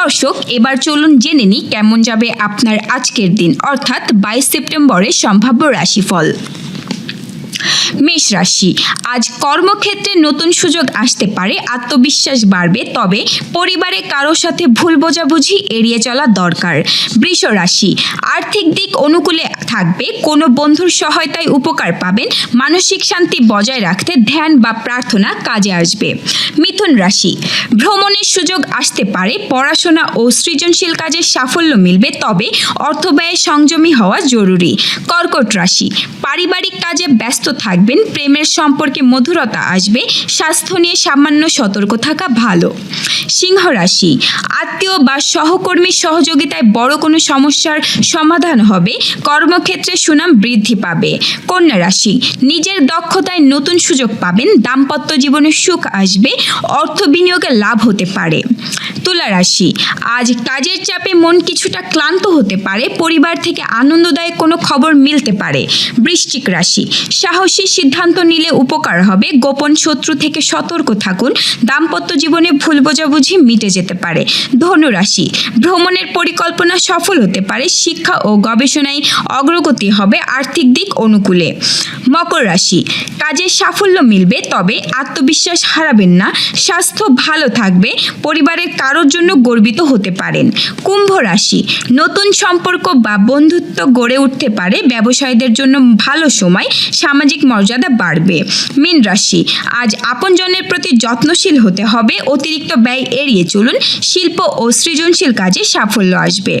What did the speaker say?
দর্শক, এবার চলুন জেনে নিই কেমন যাবে আপনার আজকের দিন, অর্থাৎ বাইশ সেপ্টেম্বরের সম্ভাব্য রাশিফল। মেষ রাশি, আজ কর্মক্ষেত্রে নতুন সুযোগ আসতে পারে, আত্মবিশ্বাস বাড়বে, তবে পরিবারে কারোর সাথে ভুল বোঝাবুঝি এড়িয়ে চলা দরকার। বৃষ রাশি, আর্থিক দিক অনুকূলে থাকবে, কোনো বন্ধুর সহায়তায় উপকার পাবেন, মানসিক শান্তি বজায় রাখতে ধ্যান বা প্রার্থনা কাজে আসবে। মিথুন রাশি। ভ্রমণের সুযোগ আসতে পারে, পড়াশোনা ও সৃজনশীল কাজে সাফল্য মিলবে, তবে অর্থ অর্থব্যয়ে সংযমী হওয়া জরুরি। কর্কট রাশি, পারিবারিক কাজে ব্যস্ত থাকবেন, প্রেমের সম্পর্কে মধুরতা আসবে, স্বাস্থ্য নিয়ে সামান্য সতর্ক থাকা ভালো। সিংহ রাশি আত্মীয় বা সহকর্মীর সহযোগিতায় বড় কোনো সমস্যার সমাধান হবে। কর্মক্ষেত্রে সুনাম বৃদ্ধি পাবে। কন্যা রাশি, নিজের দক্ষতায় নতুন সুযোগ পাবেন, দাম্পত্য জীবনে সুখ আসবে, অর্থ বিনিয়োগে লাভ হতে পারে। তুলা রাশি, আজ কাজের চাপে মন কিছুটা ক্লান্ত হতে পারে, পরিবার থেকে আনন্দদায়ক কোনো খবর মিলতে পারে। বৃশ্চিক রাশি, সাহসী সিদ্ধান্ত নিলে উপকার হবে, গোপন শত্রু থেকে সতর্ক থাকুন, দাম্পত্য জীবনে ভুল বোঝাবুঝি মিটে যেতে পারে। ধনুরাশি, ভ্রমণের পরিকল্পনা সফল হতে পারে, শিক্ষা ও গবেষণায় অগ্রগতি হবে আর্থিক দিক অনুকূলে। মকর রাশি। কাজে সাফল্য মিলবে, তবে আত্মবিশ্বাস হারাবেন না, স্বাস্থ্য ভালো থাকবে, পরিবারের কারোর জন্য গর্বিত হতে পারেন। কুম্ভ রাশি, নতুন সম্পর্ক বা বন্ধুত্ব গড়ে উঠতে পারে, ব্যবসায়ীদের জন্য ভালো সময়, সামাজিক মর্যাদা বাড়বে। মীন রাশি, আজ আপনজনের প্রতি যত্নশীল হতে হবে, অতিরিক্ত ব্যয় এড়িয়ে চলুন, শিল্প ও সৃজনশীল কাজে সাফল্য আসবে।